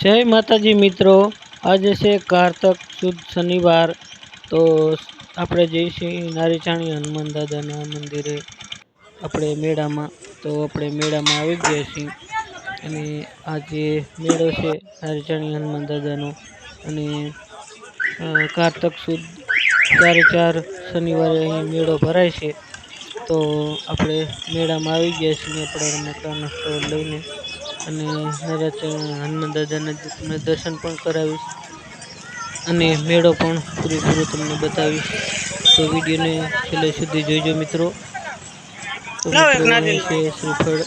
જય માતાજી મિત્રો. આજે છે કારતક સુદ શનિવાર. તો આપણે જઈશું નારીચાણી હનુમાન દાદાના મંદિરે. આપણે મેળામાં, તો આપણે મેળામાં આવી ગયા છીએ. અને આજે મેળો છે નારીચાણી હનુમાન દાદાનો. અને કારતક સુદ ચારે ચાર શનિવારે અહીં મેળો ભરાય છે. તો આપણે મેળામાં આવી ગયા છીએ. આપણે રમકડાના સ્થળ લઈને અને નરાચરણ હનુમાન દાદાના તમને દર્શન પણ કરાવીશ. અને મેળો પણ પૂરેપૂરો તમને બતાવીશ. તો વિડીયોને છેલ્લે સુધી જોઈજો મિત્રો. તો શ્રીફળ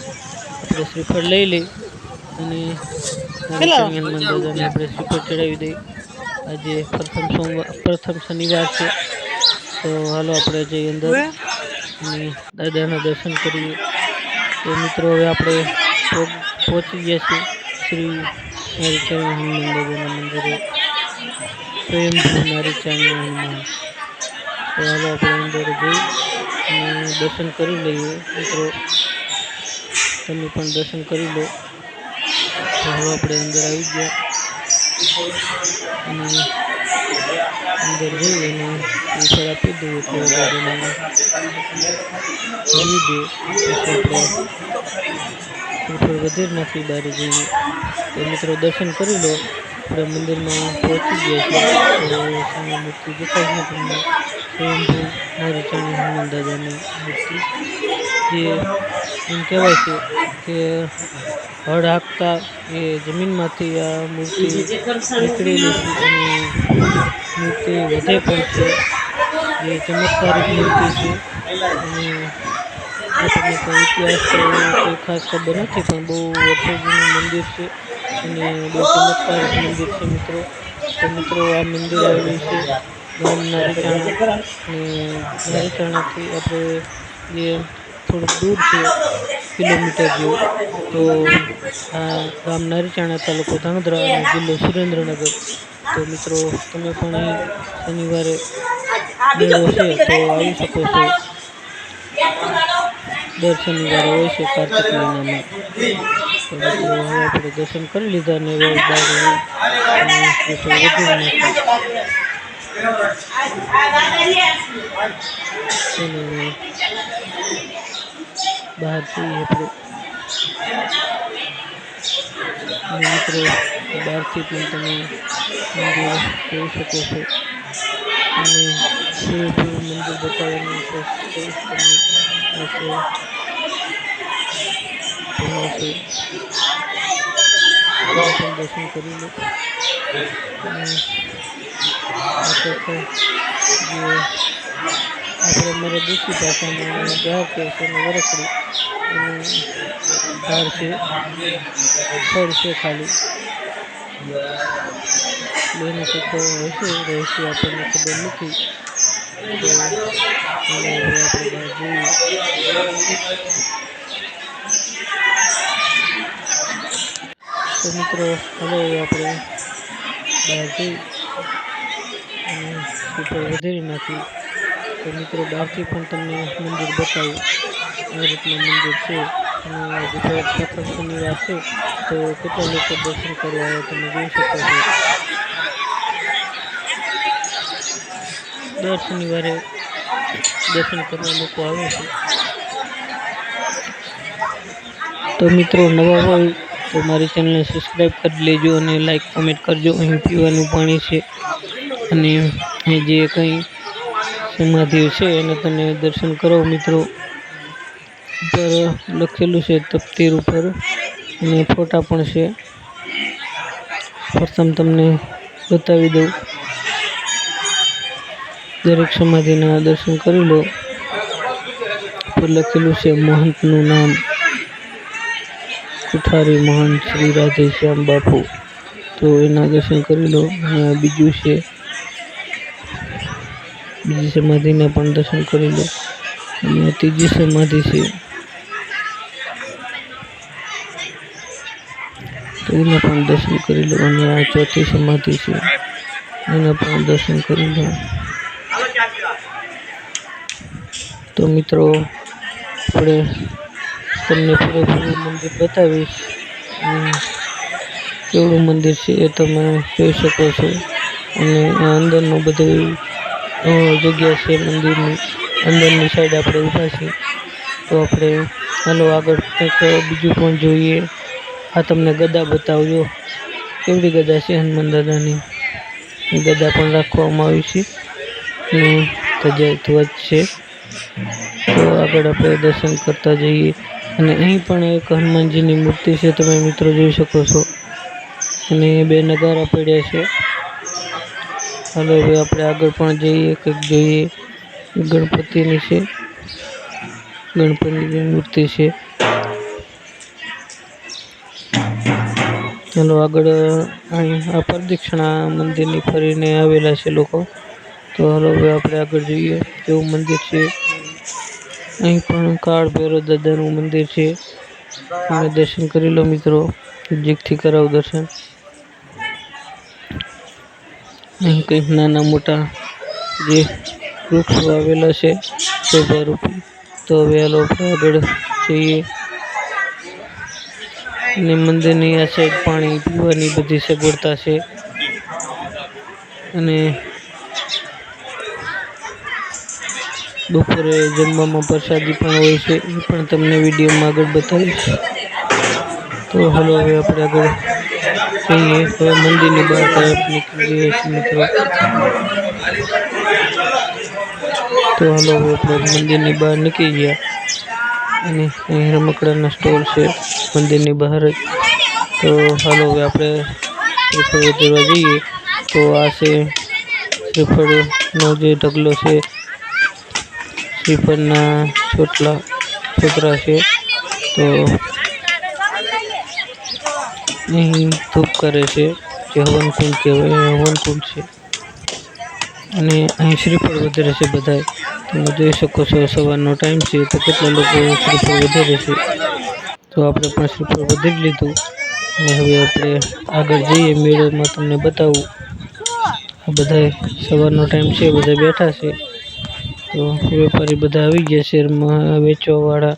આપણે શ્રીફળ લઈ લઈ અને હનુમાન દાદાને આપણે શ્રીફળ ચડાવી દઈ. આજે પ્રથમ સોમવાર પ્રથમ શનિવાર છે. તો હાલો આપણે જઈએ અંદર અને દાદાના દર્શન કરીએ. તો મિત્રો હવે આપણે પહોંચ- ગયા છે. શ્રી હરિચરણ હનુમાન દાદાના મંદિરે. સ્વયંભૂ હરિચરણ હનુમાન. તો હાલો આપણે અંદર જઈ અને દર્શન કરી લઈએ. મિત્રો, તમે પણ દર્શન કરી લો. તો હવે આપણે અંદર આવી ગયા. અને અંદર જઈ અને શ્રીફળ આપી દઈએ તો દાદાને જોઈ દે પછી આપણે શ્રીફળ વધેર બારી જઈએ તો મિત્રો દર્શન કરી લો. આપણે મંદિરમાં પહોંચી ગયા છીએ. સામે મૂર્તિ દેખાય છે તમને. સ્વયંભૂ નારીચાણી હનુમાન દાદાની મૂર્તિ. જે એમ કહેવાય છે કે હળ હાંકતા એ જમીનમાંથી આ મૂર્તિ નીકળેલી છે અને મૂર્તિ વધે પણ છે. જે ચમત્કારિક મૂર્તિ છે. અને આપણને કોઈ ઇતિહાસ કોઈ ખાસ ખબર નથી, પણ બહુ વર્ષો જૂનું મંદિર છે અને બહુ ચમત્કાર મંદિર છે મિત્રો. તો મિત્રો, આ મંદિર આવેલું છે અને નારીચાણાથી આપણે જે થોડુંક દૂર છે, કિલોમીટર જેવું. તો આ ગામ નારીચાણા તાલુકો ધાંગધ્રા અને જિલ્લો સુરેન્દ્રનગર. તો મિત્રો, તમે પણ અહીં શનિવારે મેળો છે તો આવી શકો છો. દર શનિવારે હોય છે કાર્તિક મહિનામાં. તો મિત્રો હવે આપણે દર્શન કરી લીધા અને હવે બહાર અને ફોટો વધુ નાખી ચલો હવે બહાર જઈએ આપણે. અને મિત્રો, બહારથી પણ તમે મંદિર જોઈ શકો છો. અને પૂરેપૂરું મંદિર બતાવવાની કોશિશ કરીશ તમને દર્શન કરી લો આપણે મારા દેશી ભાષામાં જાહેર છે અને વરખડી અને ધાર છે ફળ છે ખાલી એનું કંઈક હશે રહસ્ય આપણને ખબર નથી તો મિત્રો, હવે આપણે બહાર ઉપર વધારી નાખી તો મિત્રો બહારથી પણ તમને મંદિર બતાવ્યું આ રીતનું મંદિર છે અને ગુજરાત પ્રથમ શનિવાર છે, તો કેટલા લોકો દર્શન કરવા તમે જોઈ શકો છો. દર શનિવારે દર્શન કરવા લોકો આવે છે. તો મિત્રો નવા હોય તો મારી ચેનલને સબસ્ક્રાઈબ કરી લેજો અને લાઈક કમેન્ટ કરજો. અહીં પીવાનું પાણી છે અને જે કંઈ સમાધિ છે એને તમે દર્શન કરો મિત્રો. ઉપર લખેલું છે તપતીર ઉપર અને ફોટા પણ છે. પ્રથમ તમને બતાવી દઉં. દરેક સમાધિના દર્શન કરી લો. ઉપર લખેલું છે, મહંતનું નામ કુઠારી મહંત શ્રી રાધેશ્યામ બાપુ. તો એના દર્શન કરી લો. અને બીજું છે, બીજી સમાધિના પણ દર્શન કરી લો. અને ત્રીજી સમાધિ છે, તો એના પણ દર્શન કરી લો. અને આ ચોથી સમાધિ છે, એના પણ દર્શન કરી લો. તો મિત્રો, આપણે તમને પૂરેપૂરું મંદિર બતાવીશ. કેવડું મંદિર છે એ તમે જોઈ શકો છો. અને અંદરનું બધું જગ્યા છે મંદિરની. અંદરની સાઈડ આપણે ઊભા છીએ. તો આપણે હાલો આગળ કંઈક બીજું પણ જોઈએ. આ તમને ગદા બતાવજો. કેવડી ગદા છે હનુમાન દાદાની? ગદા પણ રાખવામાં આવી છે. ધજા ધ્વજ છે. તો આગળ આપણે દર્શન કરતા જઈએ. અને અહીં પણ એક હનુમાનજીની મૂર્તિ છે, તમે મિત્રો જોઈ શકો છો. અને બે નગારા પડ્યા છે. હાલો, હવે આપણે આગળ પણ જઈએ, કંઈક જોઈએ. ગણપતિની છે. ગણપતિની મૂર્તિ છે. ચાલો આગળ, અહીં આ પ્રદક્ષિણા મંદિરની ફરીને આવેલા છે લોકો. તો હાલો હવે આપણે આગળ જોઈએ. કેવું મંદિર છે. અહીં પણ કાળ ભૈરવ દાદાનું મંદિર છે. અને દર્શન કરી લો મિત્રો. નજીકથી કરાવ દર્શન. અહીં કંઈક નાના મોટા જે વૃક્ષો આવેલા છે, શોભારૂપી. તો હવે હાલો આપણે આગળ જઈએ. અને મંદિરની આ સાઈડ પાણી પીવાની બધી સગવડતા છે. અને બપોરે જમવામાં પ્રસાદી પણ હોય છે, એ પણ તમને વિડીયોમાં આગળ બતાવીશ. તો હાલો હવે આપણે આગળ જઈએ. હવે મંદિરની બહાર તરફ નીકળીએ મિત્રો. તો હાલો હવે આપણે મંદિરની બહાર નીકળી ગયા. અને અહીં રમકડાના સ્ટોલ છે મંદિરની બહાર જ. તો હાલો હવે આપણે શ્રીફળ જોવા જઈએ. તો આ છે શ્રીફળનો જે ઢગલો છે શ્રીફળના છોટલા છોતરા છે, તો અહીં ધૂપ કરે છે, જે હવનકુંડ કહેવાય હવનકુંડ છે. અને અહીં શ્રીફળ વધારે છે બધાય. તમે જોઈ શકો છો, સવારનો ટાઈમ છે, તો કેટલા લોકો શ્રીફળ વધારે છે. તો આપણે પણ શ્રીફળ વધારી લીધું. અને હવે આપણે આગળ જઈએ, મેળોમાં તમને બતાવું. આ બધા સવારનો ટાઈમ છે, બધા બેઠા છે. તો વેપારી બધા આવી ગયા શેરમાં વેચવાવાળા.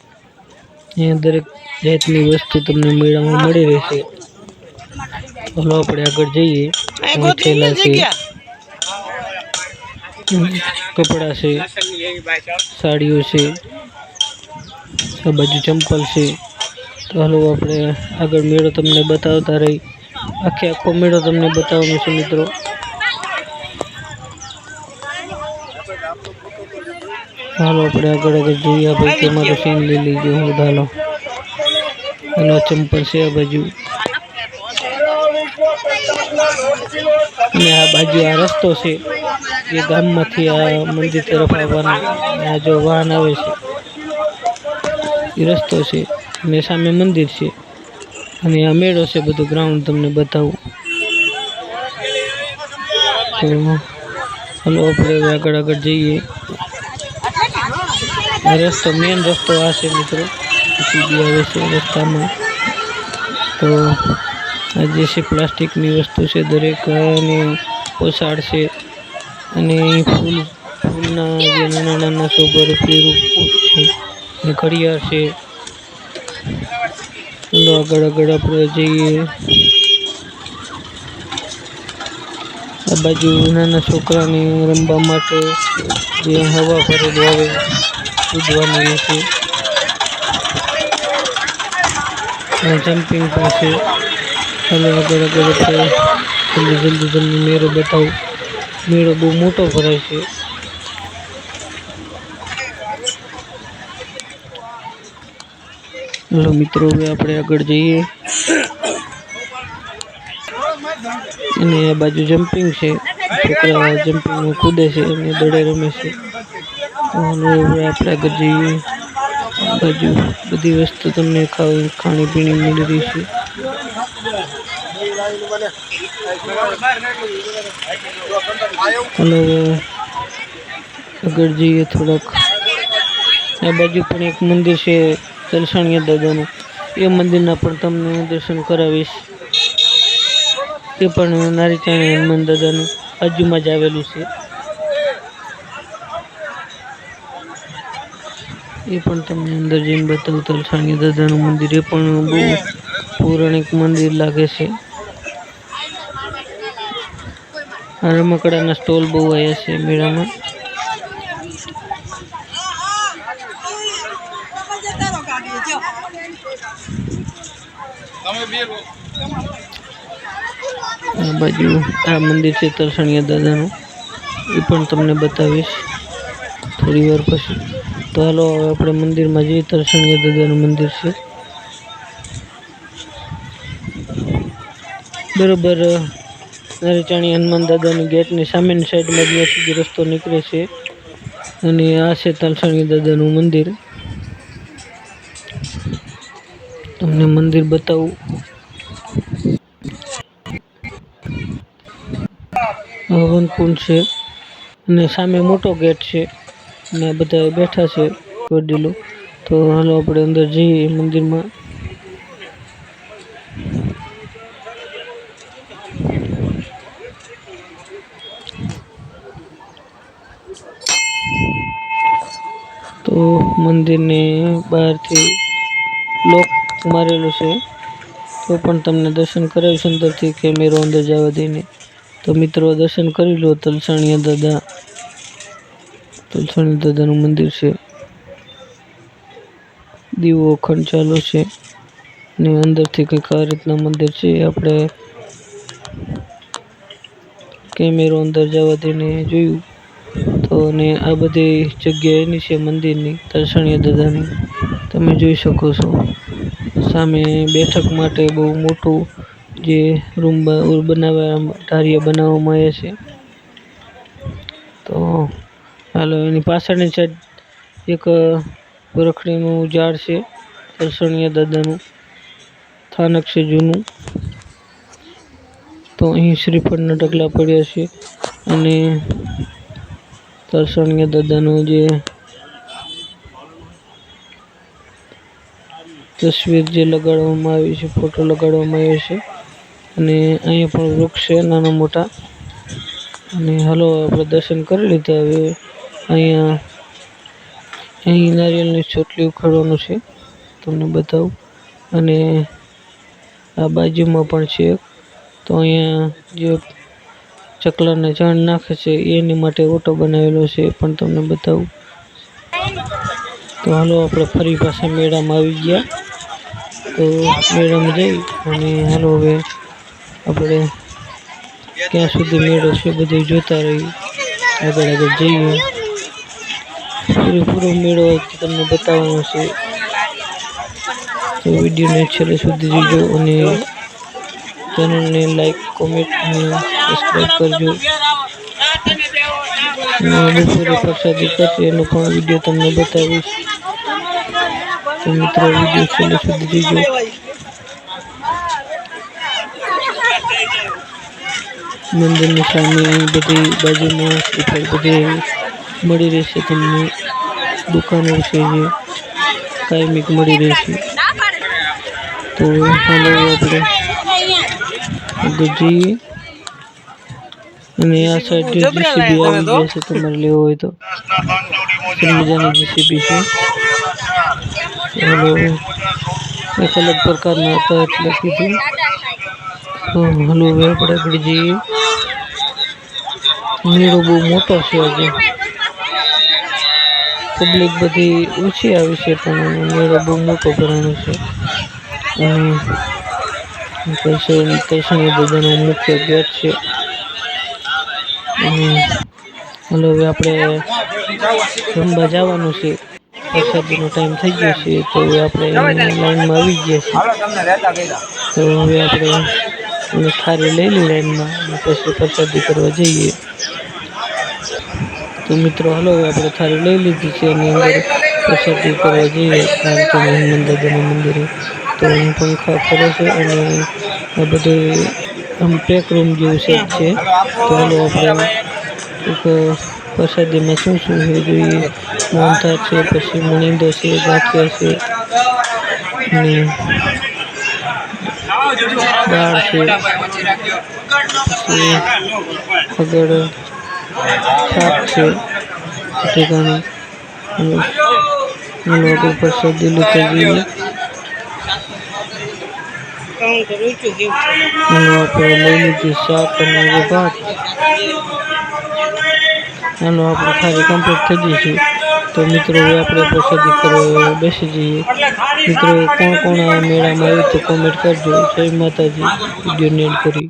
અહીંયા દરેક જાતની વસ્તુ તમને મેળામાં મળી રહેશે. ચાલો આપણે આગળ જઈએ. થેલા છે કપડાં છે સાડીઓ છે આ બાજુ ચંપલ છે. તો હાલો આપણે આગળ મેળો તમને બતાવતા રહી. આખે આખો મેળો તમને બતાવવાનો છે મિત્રો. હાલો આપણે આગળ આગળ જોઈએ. ભાઈ તમારું સીન લઈ લીજો હું ધાલો. એનો ચંપલ છે આ બાજુ. અને આ બાજુ આ રસ્તો છે એ ગામમાંથી આ મંદિર તરફ આવવાનો. આ જો વાહન આવે છે એ રસ્તો છે અને સામે મંદિર છે. અને આ મેળો છે બધું ગ્રાઉન્ડ તમને બતાવું. હાલો આપણે આગળ આગળ જઈએ. આ રસ્તો મેન રસ્તો આ છે મિત્રો આવે છે રસ્તામાં તો આ જે છે પ્લાસ્ટિકની વસ્તુ છે દરેકની અને પોસાડ છે અને ફૂલ ફૂલના જે નાના નાના સોબર છે અને ઘડિયાળ છે આગળ આગળ આપણે જઈએ આ બાજુ નાના છોકરાને રમવા માટે જે હવા ભરેલું આવે કૂદવાની છે જમ્પિંગ પણ છે. અને આગળ આગળ આપણે જલ્દી જલ્દી જલ્દી મેળો બતાવું. મેળો બહુ મોટો ભરાય છે. ચાલો મિત્રો, હવે આપણે આગળ જઈએ. અને આ બાજુ જમ્પિંગ છે. છોકરા જમ્પિંગ કૂદે છે અને દડે રમે છે. હવે આપણે આગળ જઈએ. બાજુ બધી વસ્તુ તમને ખાવી ખાણી પીણી મળી રહી છે ચાલો આગળ જઈએ થોડાક. આ બાજુ પણ એક મંદિર છે તલસાણીયા દાદાનું. એ મંદિરના પણ તમને દર્શન કરાવીશ. એ પણ નારીચાણી હનુમાન દાદાનું. બાજુમાં જ આવેલું છે. એ પણ તમને અંદર જઈને બતાવું તલસાણી દાદાનું મંદિર એ પણ બહુ પૌરાણિક મંદિર લાગે છે. આ રમકડાના સ્ટોલ બહુ આવ્યા છે મેળામાં. આ બાજુ આ મંદિર છે તરસણિયા દાદાનું. એ પણ તમને બતાવીશ થોડી વાર પછી. તો હાલો, હવે આપણે મંદિરમાં જઈએ. તરસણીય દાદાનું મંદિર છે. બરોબર, નરેચાણી હનુમાન દાદાની ગેટની સામેની સાઈડમાં જ્યાં સુધી રસ્તો નીકળે છે. અને આ છે તલસાણી દાદાનું મંદિર. તમને મંદિર બતાવું. હવન કુંડ છે. અને સામે મોટો ગેટ છે. અને બધા બેઠા છે વડીલો. તો હાલો આપણે અંદર જઈએ મંદિરમાં. તો મંદિરને બહારથી લોક મારેલું છે. તો પણ તમને દર્શન કરાવીશ અંદરથી કેમેરો અંદર જવા દઈને. તો મિત્રો દર્શન કરી લો તલસાણીયા દાદા તલસાણી દાદાનું મંદિર છે. દીવો અખંડ ચાલુ છે ને અંદરથી કંઈક આ રીતના મંદિર છે. આપણે કેમેરો અંદર જવા દઈને જોયું તો અને આ બધી જગ્યા એની છે મંદિરની, તરસણીયા દાદાની. તમે જોઈ શકો છો. સામે બેઠક માટે બહુ મોટું જે રૂમ બનાવવા ઢારિયા બનાવવામાં આવ્યા છે. તો હાલો, એની પાછળની સાઈડ એક વરખડીનું ઝાડ છે તરસણીયા દાદાનું સ્થાનક છે જૂનું. તો અહીં શ્રીફળના ઢગલા પડ્યા છે અને તરસણીયા દાદાનું જે તસવીર જે લગાડવામાં આવી છે, ફોટો લગાડવામાં આવ્યો છે અને અહીંયા પણ વૃક્ષ છે, નાના મોટા. અને હાલો, આપણે દર્શન કરી લીધા હવે. અહીંયા અહીં નારિયેળની ચોટલી ઉખાડવાનું છે, તમને બતાવું. અને આ બાજુમાં પણ છે તો અહીંયા જે ચકલાને ચણ નાખે છે, એની માટે ઓટો બનાવેલો છે પણ તમને બતાવું. તો હાલો, આપણે ફરી પાછા મેળામાં આવી ગયા. તો મેળામાં જઈ અને હાલો હવે આપણે ક્યાં સુધી મેળો છે, બધું જોતા રહી. આગળ આગળ જઈએ. પૂરેપૂરો મેળો તમને બતાવવાનો છે. તો વિડીયોને છેલ્લે સુધી જોજો અને ચેનલને લાઈક, કોમેન્ટ અને સબસ્ક્રાઈબ કરજો. બપોરે પ્રસાદી કરશે એનો પણ વીડિયો તમને બતાવીશ. તો મિત્રો, વીડિયો છેલ્લે સુધી જોજો. મંદિરની સામે બધી બાજુમાં બધી મળી રહેશે તમને દુકાનો છે જે કાયમિક મળી રહેશે. તો હાલો આપણે આગળ જઈએ. અને આ સાઈડ જીસીબી આવી છે તમારે લેવો હોય તો. મજાની જીસીબી છે. હાલો એક અલગ પ્રકારના હતા એટલે કીધું. તો હાલો હવે આપણે આગળ જઈએ. મેળો બહુ મોટો છે આજે. પબ્લિક બધી ઓછી આવી છે પણ મેળો બહુ મોટો ભરાણો છે. અને કૃષ્ણ બધાનો મુખ્ય ગેટ છે. અને હાલો હવે આપણે રમવા જવાનું છે. વરસાદનો ટાઈમ થઈ ગયો છે તો હવે આપણે લાઈનમાં આવી ગયા છીએ. તો હવે આપણે થારી લઈ લઈ લાઈનમાં પછી પ્રસાદી કરવા જઈએ. તો મિત્રો, હલો આપણે થાળી લઈ લીધી છે એની અંદર પ્રસાદી કરવા જઈએ કાંચન હનુમાન દાદાના મંદિરે. તો અહીં પંખા ફરે છે અને આ બધું આમ પેક રૂમ જેવું સેટ છે. તો હલો આપણે એક પ્રસાદીમાં શું શું છે જોઈએ? મોહનથાળ છે, પછી મણિંદો છે, ગાંઠિયા છે, અને દાળ છે, પછી આગળ શાક છે. અને પ્રસાદી લેતા જઈએ અને આપણે લઈ લીધી શાક આપણે થાળી કમ્પ્લીટ થઈ છે. તો મિત્રો આપણે પ્રસાદી કરવા બેસી જઈએ. મિત્રો, કોણ કોણ આ મેળામાં આવ્યું તો કોમેન્ટ કરજો. જય માતાજી. વીડિયો નેટ કરી